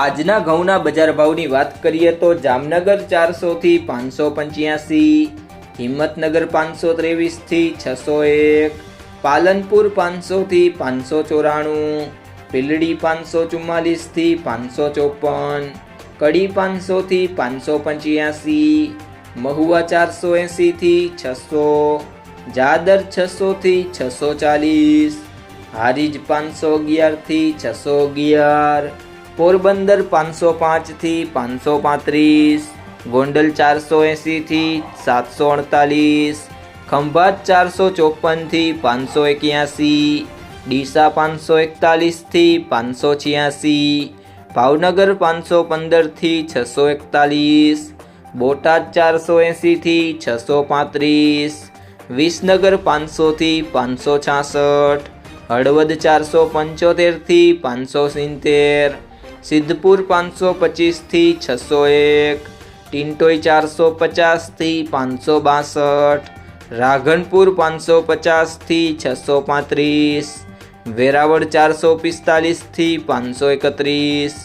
આજના ઘઉંના બજાર ભાવની વાત કરીએ તો જામનગર ચારસોથી પાંચસો પંચ્યાસી, હિંમતનગર પાંચસો ત્રેવીસથી છસો એક, પાલનપુર પાંચસોથી પાંચસો ચોરાણું, પીલડી પાંચસો ચુમ્માલીસથી પાંચસો ચોપન, કડી પાંચસોથી પાંચસો પંચ્યાસી, મહુવા ચારસો એંસીથી છસો, જાદર છસોથી છસો ચાલીસ, હારીજ પાંચસો અગિયારથી છસો અગિયાર પોરબંદર પાંચસો પાંચથી પાંચસો પાંત્રીસ, ગોંડલ ચારસો એંસીથી સાતસો અડતાલીસ, ખંભાત ચારસો ચોપનથી પાંચસો એક્યાસી, ડીસા પાંચસો એકતાલીસથી પાંચસો છ્યાસી, ભાવનગર પાંચસો પંદરથી છસો એકતાલીસ, બોટાદ ચારસો એંસીથી છસો પાંત્રીસ, વિસનગર પાંચસોથી પાંચસો છાસઠ, હળવદ ચારસો પંચોતેરથી પાંચસો સિત્તેર સિદ્ધપુર પાંચસો પચીસથી છસો એક ટિન્ટોઈ ચારસો પચાસથી પાંચસો બાસઠ, રાઘનપુર પાંચસો પચાસથી છસો પાંત્રીસ, વેરાવળ ચારસો પિસ્તાલીસથી પાંચસો એકત્રીસ,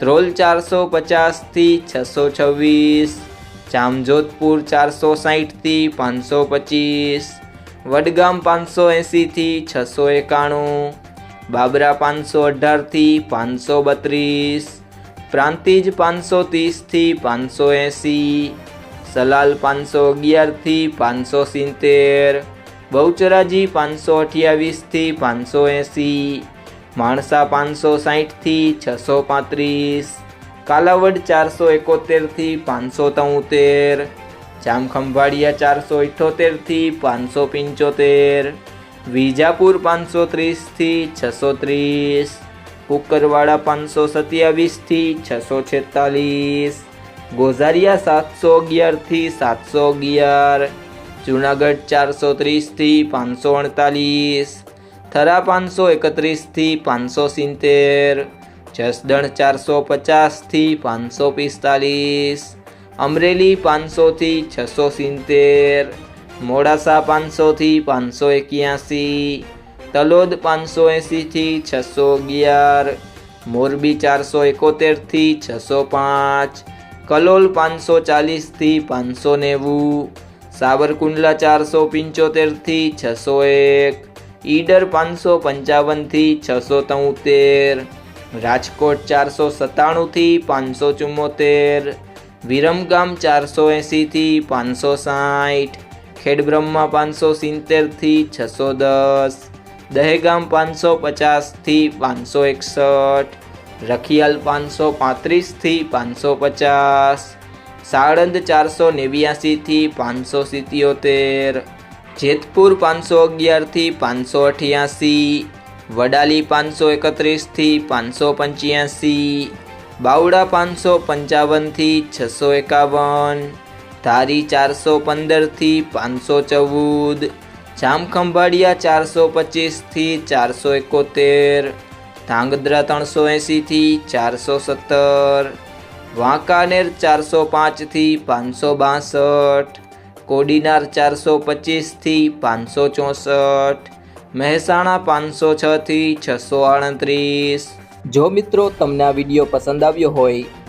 ધ્રોલ ચારસો પચાસથી છસો છવ્વીસ, જામજોધપુર ચારસો સાહીઠથી પાંચસો પચીસ, વડગામ પાંચસો એંસીથી છસો એકાણું બાબરા પાંચસો અઢારથી પાંચસો બત્રીસ, પ્રાંતિજ પાંચસો ત્રીસથી પાંચસો એંસી, સલાલ પાંચસો અગિયારથી પાંચસો સિત્તેર, બહુચરાજી પાંચસો અઠ્યાવીસથી પાંચસો એંસી, માણસા પાંચસો સાહીઠથી છસો પાંત્રીસ, કાલાવડ ચારસો એકોતેરથી પાંચસો તોતેર, જામખંભાળિયા ચારસો ઇઠ્ઠોતેરથી પાંચસો પંચોતેર વિજાપુર પાંચસો ત્રીસથી છસો ત્રીસ. કુકરવાડા પાંચસો સત્યાવીસથી છસો છેતાલીસ. ગોઝારિયા સાતસો અગિયારથી સાતસો અગિયાર. જુનાગઢ ચારસો ત્રીસથી પાંચસો અડતાલીસ. થરા પાંચસો એકત્રીસથી પાંચસો સિત્તેર. જસદણ ચારસો પચાસથી પાંચસો પિસ્તાલીસ. અમરેલી પાંચસોથી છસો સિત્તેર. મોડાસા પાંચસોથી પાંચસો એક્યાસી, તલોદ પાંચસો એંસીથી છસો અગિયાર, મોરબી ચારસો એકોતેરથી છસો પાંચ, કલોલ પાંચસો ચાલીસથી પાંચસો નેવું, સાવરકુંડલા ચારસો પંચોતેરથી છસો એક, ઈડર પાંચસો પંચાવનથી છસો તોતેર, રાજકોટ ચારસો સત્તાણુંથી પાંચસો ચુમ્મોતેર વિરમગામ ચારસો એંસીથી પાંચસો સાઠ ખેડબ્રહ્મા પાંચસો સિત્તેરથી છસો દસ, દહેગામ પાંચસો પચાસથી પાંચસો એકસઠ, રખિયાલ પાંચસો પાંત્રીસથી પાંચસો પચાસ, સાળંદ ચારસો નેવ્યાસીથી પાંચસો સિત્યોતેર, જેતપુર પાંચસો અગિયારથી પાંચસો અઠ્યાસી, વડાલી પાંચસો એકત્રીસથી પાંચસો પંચ્યાસી બાવડા પાંચસો પંચાવનથી છસો એકાવન ધારી ચારસો પંદરથી પાંચસો ચૌદ. જામખંભાળિયા ચારસો પચીસથી ચારસો એકોતેર. ધાંગધ્રા ત્રણસો એંસીથી ચારસો સત્તર. વાંકાનેર ચારસો પાંચથી પાંચસો બાસઠ. કોડીનાર ચારસો પચીસથી પાંચસો ચોસઠ. મહેસાણા પાંચસો છથી છસો આડત્રીસ. જો મિત્રો તમને આ વીડિયો પસંદ આવ્યો હોય